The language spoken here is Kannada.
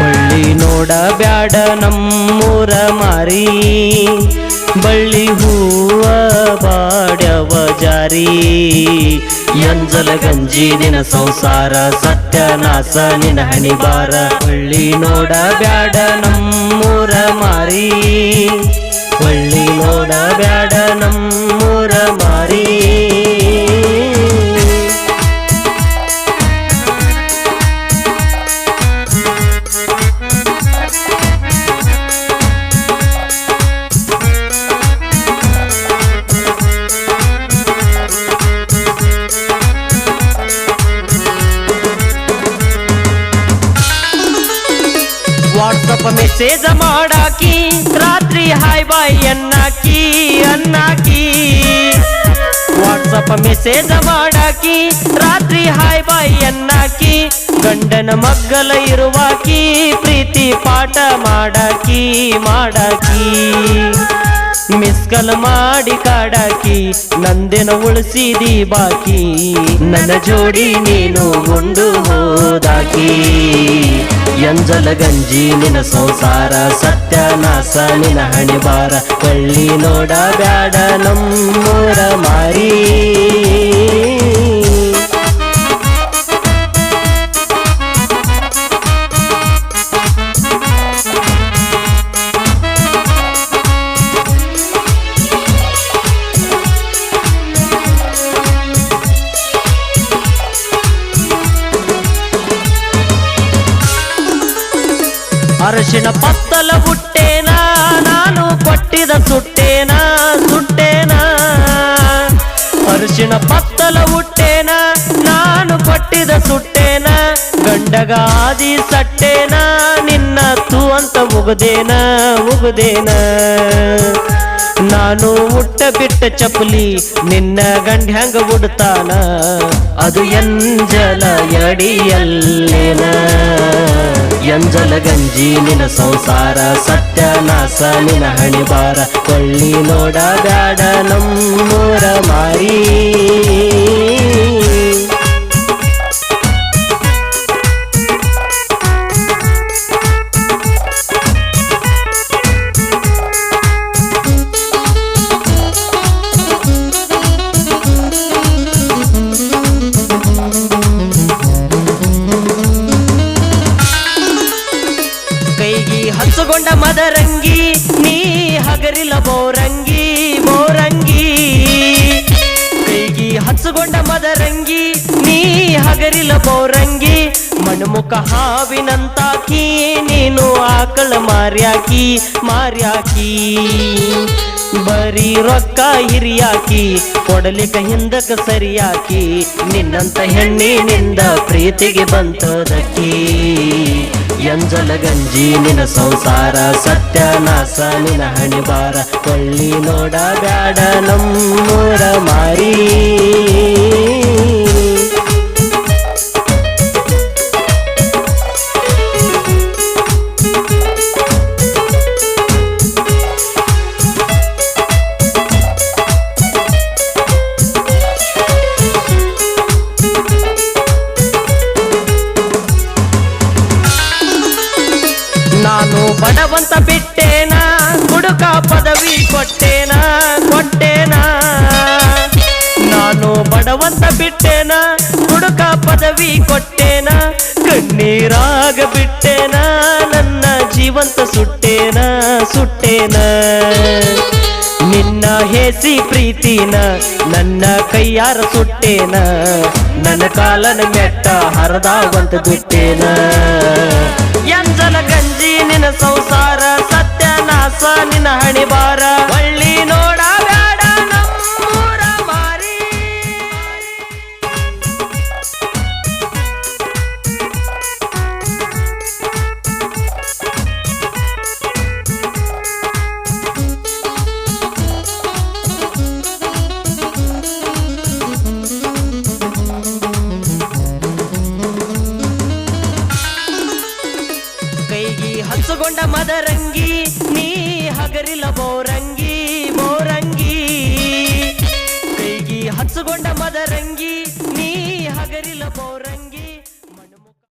ಬಳ್ಳಿ ನೋಡ ಬ್ಯಾಡ ನಮ್ಮೂರ ಮಾರಿ ಬಳ್ಳಿ ಹೂವ ಬಾಡ್ಯವ ಜಾರಿ. ಎಂಜಲ ಗಂಜಿ ನಿನ ಸಂಸಾರ ಸತ್ಯನಾಸ ನಿನ ಹಣಿಬಾರ. ಹಳ್ಳಿ ನೋಡ ಬ್ಯಾಡ ನಮ್ಮೂರ ಮಾರಿ. ಹಳ್ಳಿ ನೋಡ ಬ್ಯಾಡ ಮೆಸೇಜ್ ಮಾಡಾಕಿ, ರಾತ್ರಿ ಹಾಯ್ ಬಾಯ್ ಅನ್ನಾಕಿ. ಅನ್ನಾಕಿ ವಾಟ್ಸಪ್ ಮೆಸೇಜ ಮಾಡಾಕಿ, ರಾತ್ರಿ ಹಾಯ್ ಬಾಯ್ ಅನ್ನಾಕಿ ಗಂಡನ ಮಗ್ಗಲ ಇರುವಾಕಿ, ಪ್ರೀತಿ ಪಾಠ ಮಾಡಾಕಿ ಮಾಡಾಕಿ. ಮಿಸ್ಕಲ್ ಮಾಡಿ ಕಾಡಾಕಿ, ನಂದಿನ ಉಳಿಸಿದಿ ಬಾಕಿ. ನನ್ನ ಜೋಡಿ ನೀನು ಗುಂಡು ಹೋದಾಕಿ. ಎಂಜಲ ಗಂಜಿ ನಿನ ಸಂಸಾರ ಸತ್ಯನಾಸ ನಿನ ಹಣಿಬಾರ. ಕಳ್ಳಿ ನೋಡ ಬ್ಯಾಡ ನಮ್ಮೂರ ಮಾರಿ. ಪತ್ತಲ ಹುಟ್ಟೇನ ನಾನು ಕೊಟ್ಟಿದ ಸುಟ್ಟೇನ? ಸುಟ್ಟೇನ? ಅರಿಶಿನ ಪತ್ತಲ ಹುಟ್ಟೇನ ನಾನು ಕೊಟ್ಟಿದ ಸುಟ್ಟೇನ? ಗಂಡಗಾದಿ ಸಟ್ಟೇನಾ? ಸಟ್ಟೇನ ನಿನ್ನ ತು ಅಂತ ಮುಗದೇನಾ ಮುಗದೇನ ನಾನು ಹುಟ್ಟ ಬಿಟ್ಟ ಚಪ್ಪಲಿ, ನಿನ್ನ ಗಂಡ ಹೆಂಗ ಉಡ್ತಾನ? ಅದು ಎಂಜಲ ಎಡಿಯಲ್ಲೇನ ಎಂಜಲ ಗಂಜಿ ನಿನ ಸಂಸಾರ ಸತ್ಯನಾಸ ನಿನ ಹಣಿಬಾರ ಕೊಳ್ಳಿ ನೋಡ ನಮ್ಮೂರ ಮಾರಿ. ಹಚ್ಚುಗೊಂಡ ಮದರಂಗಿ, ನೀ ಹಗರಿಲ ಬೋರಂಗಿ ಬೋರಂಗಿ. ಕೈಗಿ ಹಚ್ಚಗೊಂಡ ಮದರಂಗಿ, ನೀ ಹಗರಿಲ ಬೋರಂಗಿ. ಮಣ್ಮುಖ ಹಾವಿನಂತಾಕಿ, ನೀನು ಆಕಳ ಮಾರ್ಯಾಕಿ ಮಾರ್ಯಾಕಿ. ಬರೀ ರೊಕ್ಕ ಹಿರಿಯಾಕಿ, ಕೊಡಲಿಕ ಹಿಂದಕ ಸರಿಯಾಕಿ, ನಿನ್ನಂತ ಹೆಣ್ಣಿನಿಂದ ಪ್ರೀತಿಗೆ ಬಂತದಕ್ಕಿ. ಎಂಜಲ ಗಂಜಿ ನಿನ ಸಂಸಾರ ಸತ್ಯನಾಸ ನಿನ ಹಣಿಬಾರ ಕೊಳ್ಳಿ ನೋಡ ಬ್ಯಾಡ ನಮ್ಮೂರ ಮಾರಿ. ಹುಡುಕ ಪದವಿ ಕೊಟ್ಟೇನ ಕೊಟ್ಟೇನ? ನಾನು ಬಡವಂತ ಬಿಟ್ಟೇನ ಹುಡುಕ ಪದವಿ ಕೊಟ್ಟೇನ, ಕಣ್ಣೀರಾಗ ಬಿಟ್ಟೇನ, ನನ್ನ ಜೀವಂತ ಸುಟ್ಟೇನ ಸುಟ್ಟೇನ? ನಿನ್ನ ಹೇಸಿ ಪ್ರೀತಿನ, ನನ್ನ ಕೈಯಾರ ಸುಟ್ಟೇನ? ನನ್ನ ಕಾಲನ ಮೆಟ್ಟ ಹರದಾವಂತ ಬಿಟ್ಟೇನ? ಎಂಜಲ ಗಂಜಿ ನಿನ್ನ ಸಂಸಾರ ಸತ್ಯನಾಶ ನಿನ ಹಣಿಬಾರ ಹಗರಿಲ ಬೋರಂಗಿ ಬೋರಂಗಿ. ಕೈಗಿ ಹಚ್ಚುಕೊಂಡ ಮದರಂಗಿ.